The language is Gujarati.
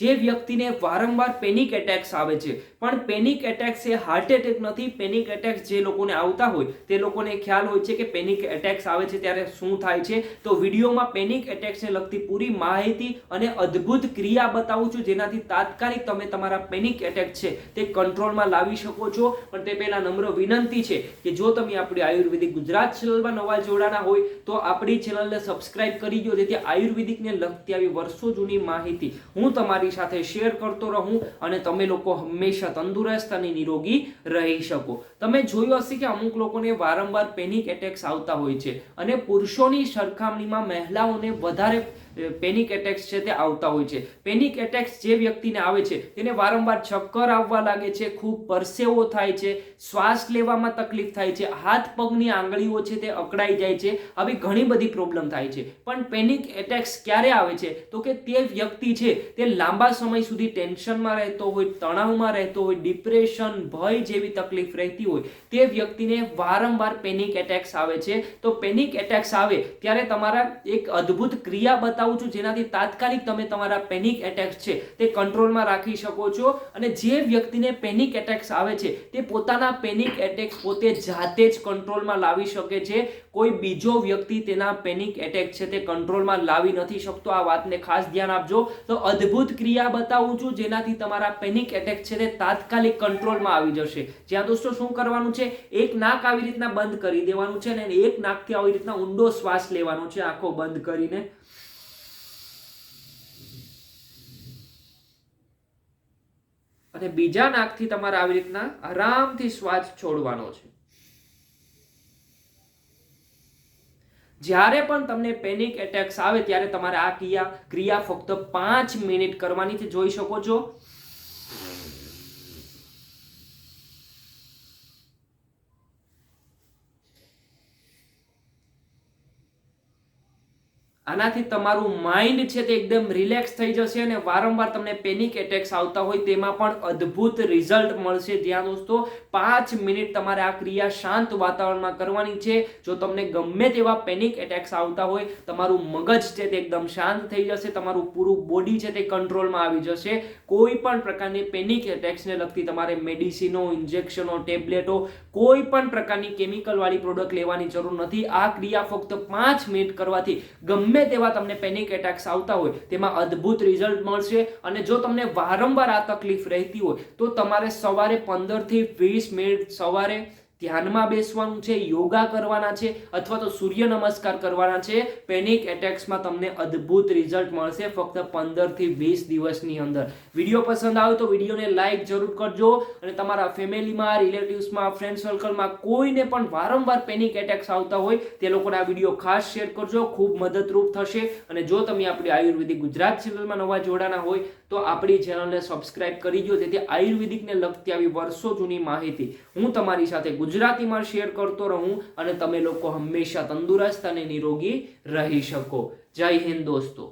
જે વ્યક્તિને વારંવાર પેનિક એટેક્સ આવે છે. પણ પેનિક એટેક્સ એ હાર્ટ એટેક નથી પેનિક એટેક્સ જે લોકોને આવતા હોય, તે લોકોને ખ્યાલ હોય છે કે પેનિક એટેક્સ આવે છે ત્યારે શું થાય છે. તો વિડીયોમાં પેનિક એટેક્સને લગતી પૂરી માહિતી અને અદ્ભુત ક્રિયા બતાવું છું, જેનાથી તાત્કાલિક તમે તમારા પેનિક એટેક છે તે કંટ્રોલમાં લાવી શકો છો. પણ તે પહેલા નમ્ર વિનંતી છે કે જો તમે આપણી આયુર્વેદિક ગુજરાત ચેનલમાં નવા જોડાના હોય, તો આપણી ચેનલને સબસ્ક્રાઇબ કરી દો, જેથી આયુર્વેદિકને લગતી આવી વર્ષો જૂની માહિતી હું તમારી સાથે શેર કરતો રહું અને તમે લોકો હંમેશા તંદુરસ્ત અને નિરોગી રહી શકો. તમે જોયું હશે કે અમુક લોકોને વારંવાર પેનિક એટેક્સ આવતા હોય છે અને પુરુષોની સરખામણીમાં મહિલાઓને વધારે પેનિક એટેક્સ છે તે આવતા હોય છે. પેનિક એટેક્સ જે વ્યક્તિને આવે છે, તેને વારંવાર ચક્કર આવવા લાગે છે, ખૂબ પરસેવો થાય છે, શ્વાસ લેવામાં તકલીફ થાય છે, હાથ પગની આંગળીઓ છે તે અકળાઈ જાય છે, આવી ઘણી બધી પ્રોબ્લેમ થાય છે. પણ પેનિક એટેક્સ ક્યારે આવે છે? તો કે તે વ્યક્તિ છે તે લાંબા સમય સુધી ટેન્શનમાં રહેતો હોય, તણાવમાં રહેતો હોય ડિપ્રેશન ભય જેવી તકલીફ રહેતી હોય, તે વ્યક્તિને વારંવાર પેનિક એટેક્સ આવે છે. તો પેનિક એટેક્સ આવે ત્યારે તમારા એક અદ્ભુત ક્રિયા બતાવું છું, જેનાથી તાત્કાલિક તમે તમારા પેનિક એટેક્સ છે, તે કંટ્રોલમાં રાખી શકો છો અને જે વ્યક્તિને પેનિક એટેક્સ આવે છે, તે પોતાના પેનિક એટેક્સ પોતે જાતે જ કંટ્રોલમાં લાવી શકે છે. કોઈ બીજો વ્યક્તિ તેના પેનિક એટેક છે, તે કંટ્રોલમાં લાવી નથી શકતો. આ વાતને ખાસ ધ્યાન આપજો. તો અદ્ભુત ક્રિયા બતાવું છું, જેનાથી તમારા પેનિક એટેક છે, તે તાત્કાલિક કંટ્રોલમાં આવી જશે. જ્યાં દોસ્તો શું કરવાનું છે? એક નાક આવી રીતના બંધ કરી દેવાનું છે અને એક નાકથી આવી રીતના ઊંડો શ્વાસ લેવાનો છે, આંખો બંધ કરીને. અને બીજા નાકથી તમારે આવી રીતના આરામથી શ્વાસ છોડવાનો છે. જ્યારે પણ તમને પેનિક એટેક્સ આવે, ત્યારે તમારે આ ક્રિયા ક્રિયા ફક્ત પાંચ મિનિટ કરવાની છે. જોઈ શકો છો? આનાથી તમારું માઇન્ડ છે તે એકદમ રિલેક્સ થઈ જશે અને વારંવાર તમને પેનિક એટેક્સ આવતા હોય તેમાં પણ અદ્ભુત રિઝલ્ટ મળશે. જ્યાં દોસ્તો, પાંચ મિનિટ તમારે આ ક્રિયા શાંત વાતાવરણમાં કરવાની છે. જો તમને ગમે તેવા પેનિક એટેક્સ આવતા હોય, તમારું મગજ છે તે એકદમ શાંત થઈ જશે, તમારું પૂરું બોડી છે તે કંટ્રોલમાં આવી જશે. કોઈ પણ પ્રકારની પેનિક એટેક્સને લગતી તમારે મેડિસિનો ઇન્જેક્શનો ટેબ્લેટો કોઈ પણ પ્રકારની કેમિકલવાળી પ્રોડક્ટ લેવાની જરૂર નથી. આ ક્રિયા ફક્ત પાંચ મિનિટ કરવાથી ગમે ગમે તેવા તમને પેનિક એટેક્સ આવતા હોય, તેમાં અદ્ભુત રિઝલ્ટ મળશે અને જો તમને વારંવાર આ તકલીફ રહેતી હોય, તો તમારે સવારે પંદરથી વીસ મિનિટ સવારે ધ્યાનમાં બેસવાનું છે, યોગા કરવાના છે, અથવા તો સૂર્ય નમસ્કાર કરવાના છે પેનિક એટેક્સમાં તમને અદ્ભુત રિઝલ્ટ મળશે ફક્ત પંદરથી વીસ દિવસની અંદર. વીડિયો પસંદ આવે તો વિડીયોને લાઇક જરૂર કરજો અને તમારા ફેમિલીમાં રિલેટિવ્સમાં ફ્રેન્ડ સર્કલમાં કોઈને પણ વારંવાર પેનિક એટેક્સ આવતા હોય તે લોકોને આ વીડિયો ખાસ શેર કરજો. ખૂબ મદદરૂપ થશે. અને જો તમે આપણી આયુર્વેદિક ગુજરાત ચેનલમાં નવા જોડાના હોય તો આપણી ચેનલને સબસ્ક્રાઇબ કરી દો. જેથી આયુર્વેદિકને લગતી આવી વર્ષો જૂની માહિતી હું તમારી સાથે ગુજરાતીમાં શેર કરતો રહું અને તમે લોકો હંમેશા તંદુરસ્ત અને નિરોગી રહી શકો. જય હિન્દ દોસ્તો.